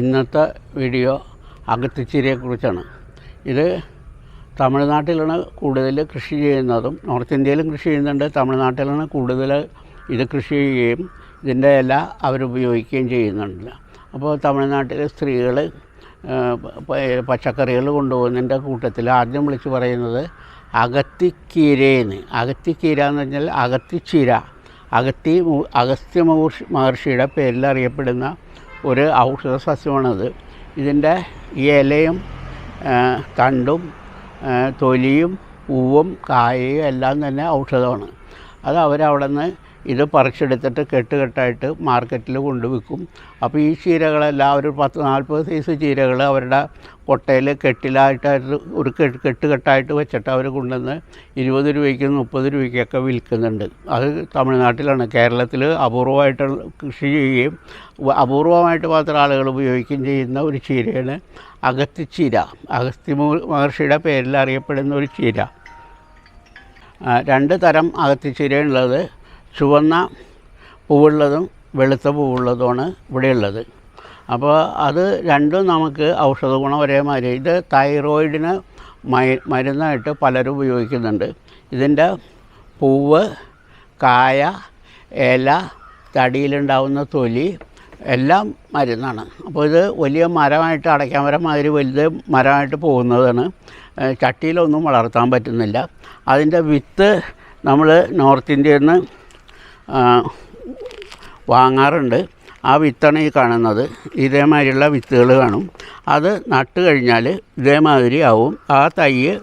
ഇന്നത്തെ വീഡിയോ അകത്തിച്ചീരയെക്കുറിച്ചാണ്. ഇത് തമിഴ്നാട്ടിലാണ് കൂടുതൽ കൃഷി ചെയ്യുന്നതും നോർത്ത് ഇന്ത്യയിലും കൃഷി ചെയ്യുന്നുണ്ട്. തമിഴ്നാട്ടിലാണ് കൂടുതൽ ഇത് കൃഷി ചെയ്യുകയും ഇതിന്റെ ഇല അവരുപയോഗിക്കുകയും ചെയ്യുന്നുണ്ട്. അപ്പോൾ തമിഴ്നാട്ടിലെ സ്ത്രീകൾ പച്ചക്കറികൾ കൊണ്ടുപോകുന്നതിന്റെ കൂട്ടത്തിൽ ആദ്യം വിളിച്ച് പറയുന്നത് അകത്തിക്കീരയെന്ന് അകത്തിക്കീര എന്ന് പറഞ്ഞാൽ അകത്തിച്ചീര അകത്തി അഗസ്ത്യ മഹർഷിയുടെ പേരിൽ അറിയപ്പെടുന്ന ഒരു ഔഷധ സസ്യമാണത്. ഇതിന്റെ ഇലയും തണ്ടും തൊലിയും പൂവും കായയും എല്ലാം തന്നെ ഔഷധമാണ്. അത് അവരവിടെ നിന്ന് ഇത് പറിച്ചെടുത്തിട്ട് കെട്ടുകെട്ടായിട്ട് മാർക്കറ്റിൽ കൊണ്ടുവെക്കും അപ്പോൾ ഈ ചീരകളെല്ലാം ഒരു പത്ത് നാൽപ്പത് സൈസ് ചീരകൾ അവരുടെ കൊട്ടയിൽ കെട്ടിലായിട്ട് ഒരു കെട്ട് കെട്ടുകെട്ടായിട്ട് വെച്ചിട്ട് അവർ കൊണ്ടുവന്ന് ഇരുപത് രൂപയ്ക്കും മുപ്പത് രൂപയ്ക്കൊക്കെ വിൽക്കുന്നുണ്ട്. അത് തമിഴ്നാട്ടിലാണ്. കേരളത്തിൽ അപൂർവമായിട്ട് കൃഷി ചെയ്യുകയും അപൂർവമായിട്ട് മാത്രം ആളുകൾ ഉപയോഗിക്കുകയും ചെയ്യുന്ന ഒരു ചീരയാണ് അഗത്തിച്ചീര അഗസ്തി മഹർഷിയുടെ പേരിൽ അറിയപ്പെടുന്ന ഒരു ചീര. രണ്ട് തരം അകത്തിച്ചീരയുള്ളത് ചുവന്ന പൂവുള്ളതും വെളുത്ത പൂവുള്ളതുമാണ് ഇവിടെയുള്ളത്. അപ്പോൾ അത് രണ്ടും നമുക്ക് ഔഷധ ഗുണം ഒരേമാതിരി ഇത് തൈറോയിഡിന് മരുന്നായിട്ട് പലരും ഉപയോഗിക്കുന്നുണ്ട്. ഇതിന്റെ പൂവ് കായ ഇല തടിയിലുണ്ടാവുന്ന തൊലി എല്ലാം മരുന്നാണ്. അപ്പോൾ ഇത് വലിയ മരമായിട്ട് അടയ്ക്കാൻ വരെ മാതിരി വലുത് മരമായിട്ട് പോകുന്നതാണ്. ചട്ടിയിലൊന്നും വളർത്താൻ പറ്റുന്നില്ല. അതിന്റെ വിത്ത് നമ്മൾ നോർത്ത് ഇന്ത്യയിൽ നിന്ന് വാങ്ങാറുണ്ട്. ആ വിത്താണ് ഈ കാണുന്നത്. ഇതേമാതിരിയുള്ള വിത്തുകൾ കാണും. അത് നട്ട് കഴിഞ്ഞാൽ ഇതേമാതിരി ആവും. ആ തൈ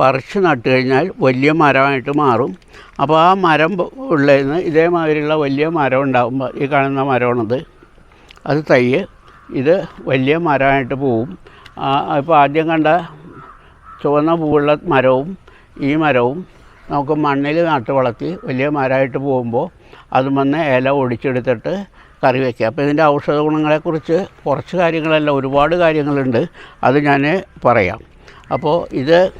പറിച്ച് നട്ട് കഴിഞ്ഞാൽ വലിയ മരമായിട്ട് മാറും. അപ്പോൾ ആ മരം ഉള്ളതിന് ഇതേമാതിരിയുള്ള വലിയ മരം ഉണ്ടാകുമ്പോൾ ഈ കാണുന്ന മരമാണത്. അത് തൈ ഇത് വലിയ മരമായിട്ട് പോവും. ഇപ്പോൾ ആദ്യം കണ്ട ചുവന്ന പൂവുള്ള മരവും ഈ മരവും നമുക്ക് മണ്ണിൽ നട്ട് വളർത്തി വലിയ മരമായിട്ട് പോകുമ്പോൾ അത് വന്ന് ഇല ഒടിച്ചെടുത്തിട്ട് കറി വയ്ക്കുക. അപ്പോൾ ഇതിന്റെ ഔഷധ ഗുണങ്ങളെക്കുറിച്ച് കുറച്ച് കാര്യങ്ങളല്ല ഒരുപാട് കാര്യങ്ങളുണ്ട്. അത് ഞാൻ പറയാം. അപ്പോൾ ഇത്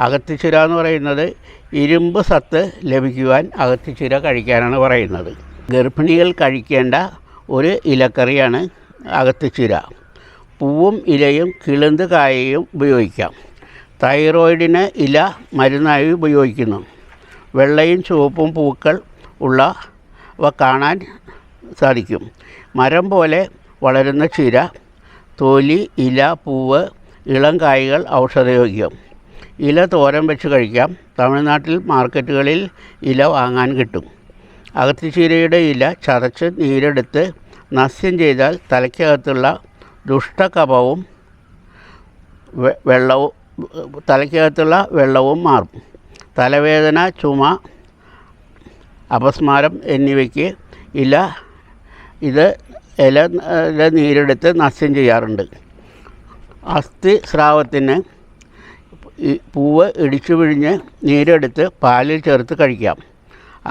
അകത്തിച്ചുര എന്ന് പറയുന്നത് ഇരുമ്പ് സത്ത് ലഭിക്കുവാൻ അകത്തിച്ചുര കഴിക്കാനാണ് പറയുന്നത്. ഗർഭിണികൾ കഴിക്കേണ്ട ഒരു ഇലക്കറിയാണ് അകത്തിച്ചുര. പൂവും ഇലയും കിളുന്ത് കായയും ഉപയോഗിക്കാം. തൈറോയിഡിന് ഇല മരുന്നായി ഉപയോഗിക്കുന്നു. വെള്ളയും ചുവപ്പും പൂക്കൾ ഉള്ളവ കാണാൻ സാധിക്കും. മരം പോലെ വളരുന്ന ചീര തൊലി ഇല പൂവ് ഇളം കായ്കൾ ഔഷധയോഗ്യം. ഇല തോരൻ വെച്ച് കഴിക്കാം. തമിഴ്നാട്ടിൽ മാർക്കറ്റുകളിൽ ഇല വാങ്ങാൻ കിട്ടും. അകത്തിച്ചീരയുടെ ഇല ചതച്ച് നീരെടുത്ത് നസ്യം ചെയ്താൽ തലയ്ക്കകത്തുള്ള ദുഷ്ടകപവും വെള്ളവും തലയ്ക്കകത്തുള്ള വെള്ളവും മാറും. തലവേദന ചുമ അപസ്മാരം എന്നിവയ്ക്ക് ഇല ഇത് ഇല ഇല നീരെടുത്ത് നസ്യം ചെയ്യാറുണ്ട്. അസ്ഥി സ്രാവത്തിന് പൂവ് ഇടിച്ചു പിഴിഞ്ഞ് നീരെടുത്ത് പാലിൽ ചേർത്ത് കഴിക്കാം.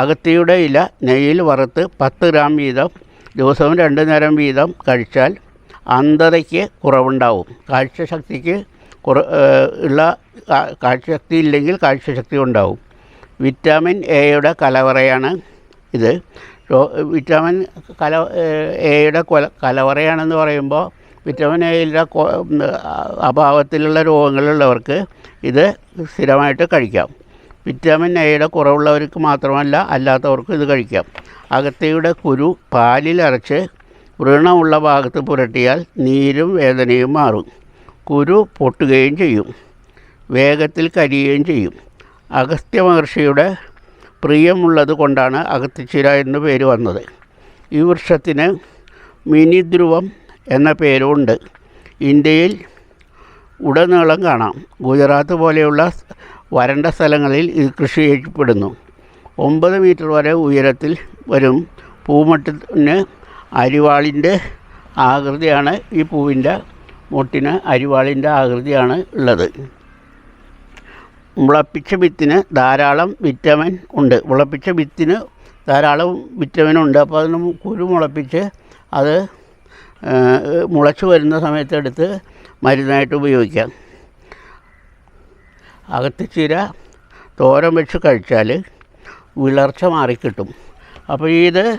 അകത്തിയുടെ ഇല നെയ്യിൽ വറുത്ത് പത്ത് ഗ്രാം വീതം ദിവസവും രണ്ട് നേരം വീതം കഴിച്ചാൽ അന്ധതയ്ക്ക് കുറവുണ്ടാവും. കാഴ്ചശക്തിക്ക് കുറ ഉള്ള കാഴ്ചശക്തി ഇല്ലെങ്കിൽ കാഴ്ചശക്തി ഉണ്ടാവും. വിറ്റാമിൻ എയുടെ കലവറയാണ് ഇത്. വിറ്റാമിൻ കല എയുടെ കൊല കലവറയാണെന്ന് പറയുമ്പോൾ വിറ്റാമിൻ എയുടെ അഭാവത്തിലുള്ള രോഗങ്ങളുള്ളവർക്ക് ഇത് സ്ഥിരമായിട്ട് കഴിക്കാം. വിറ്റാമിൻ എയുടെ കുറവുള്ളവർക്ക് മാത്രമല്ല അല്ലാത്തവർക്കും ഇത് കഴിക്കാം. അകത്തയുടെ കുരു പാലിൽ അരച്ച് വ്രണമുള്ള ഭാഗത്ത് പുരട്ടിയാൽ നീരും വേദനയും മാറും. കുരു പൊട്ടുകയും ചെയ്യും. വേഗത്തിൽ കരിയുകയും ചെയ്യും. അഗസ്ത്യ മഹർഷിയുടെ പ്രിയമുള്ളത് കൊണ്ടാണ് അഗത്യശിര എന്ന പേര് വന്നത്. ഈ വൃക്ഷത്തിന് മിനി ധ്രുവം എന്ന പേരുണ്ട്. ഇന്ത്യയിൽ ഉടനീളം കാണാം. ഗുജറാത്ത് പോലെയുള്ള വരണ്ട സ്ഥലങ്ങളിൽ ഇത് കൃഷി ചെയ്യപ്പെടുന്നു. ഒമ്പത് മീറ്റർ വരെ ഉയരത്തിൽ വരും പൂമട്ടത്തിന് അരിവാളിന്റെ ആകൃതിയാണ് ഈ പൂവിന്റെ മൊട്ടിന് അരിവാളിന്റെ ആകൃതിയാണ് ഉള്ളത്. മുളപ്പിച്ച വിത്തിന് ധാരാളം വിറ്റമിൻ ഉണ്ട്. മുളപ്പിച്ച വിത്തിന് ധാരാളം വിറ്റമിൻ ഉണ്ട്. അപ്പോൾ അതിന് കുരു മുളപ്പിച്ച് അത് മുളച്ചു വരുന്ന സമയത്തെടുത്ത് മരുന്നായിട്ട് ഉപയോഗിക്കാം. അകത്തിച്ചീര തോരൻ വെച്ച് കഴിച്ചാൽ വിളർച്ച മാറിക്കിട്ടും. അപ്പോൾ ഇത്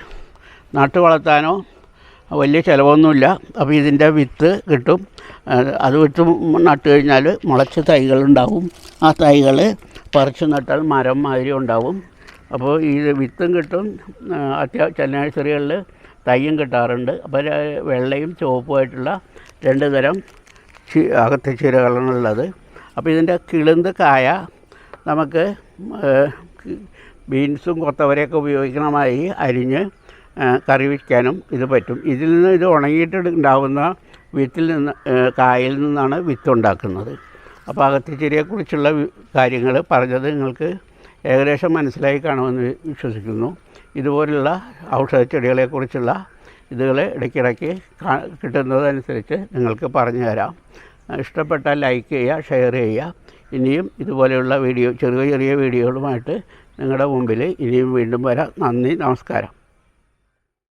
നട്ടു വളർത്താനോ വലിയ ചിലവൊന്നുമില്ല. അപ്പോൾ ഇതിന്റെ വിത്ത് കിട്ടും. അത് വിത്ത് നട്ടു കഴിഞ്ഞാൽ മുളച്ച് തൈകളുണ്ടാവും. ആ തൈകൾ പറിച്ച് നട്ടാൽ മരം മാതിരി ഉണ്ടാവും. അപ്പോൾ ഈ വിത്തും കിട്ടും. അത്യാവശ്യം നഴ്സറികളിൽ തൈയും കിട്ടാറുണ്ട്. അപ്പോൾ വെള്ളയും ചുവപ്പുമായിട്ടുള്ള രണ്ട് തരം ചി- അകത്തെ ചീരകളാണുള്ളത് അപ്പോൾ ഇതിന്റെ കിളുന്ത് കായ നമുക്ക് ബീൻസും കൊത്തവരയൊക്കെ ഉപയോഗിക്കണമായി അരിഞ്ഞ് കറി വയ്ക്കാനും ഇത് പറ്റും. ഇതിൽ നിന്ന് ഇത് ഉണങ്ങിയിട്ട് ഉണ്ടാകുന്ന വിത്തിൽ നിന്ന് കായിൽ നിന്നാണ് വിത്ത് ഉണ്ടാക്കുന്നത് അപ്പോൾ അകത്തിച്ചിരിയെക്കുറിച്ചുള്ള കാര്യങ്ങൾ പറഞ്ഞത് നിങ്ങൾക്ക് ഏകദേശം മനസ്സിലായി കാണുമെന്ന് വിശ്വസിക്കുന്നു. ഇതുപോലുള്ള ഔഷധ ചെടികളെക്കുറിച്ചുള്ള ഇതുകൾ ഇടയ്ക്കിടയ്ക്ക് കിട്ടുന്നതനുസരിച്ച് നിങ്ങൾക്ക് പറഞ്ഞു തരാം. ഇഷ്ടപ്പെട്ടാൽ ലൈക്ക് ചെയ്യുക ഷെയർ ചെയ്യുക. ഇനിയും ഇതുപോലെയുള്ള വീഡിയോ ചെറിയ ചെറിയ വീഡിയോകളുമായിട്ട് നിങ്ങളുടെ മുമ്പിൽ ഇനിയും വീണ്ടും വരാം. നന്ദി നമസ്കാരം.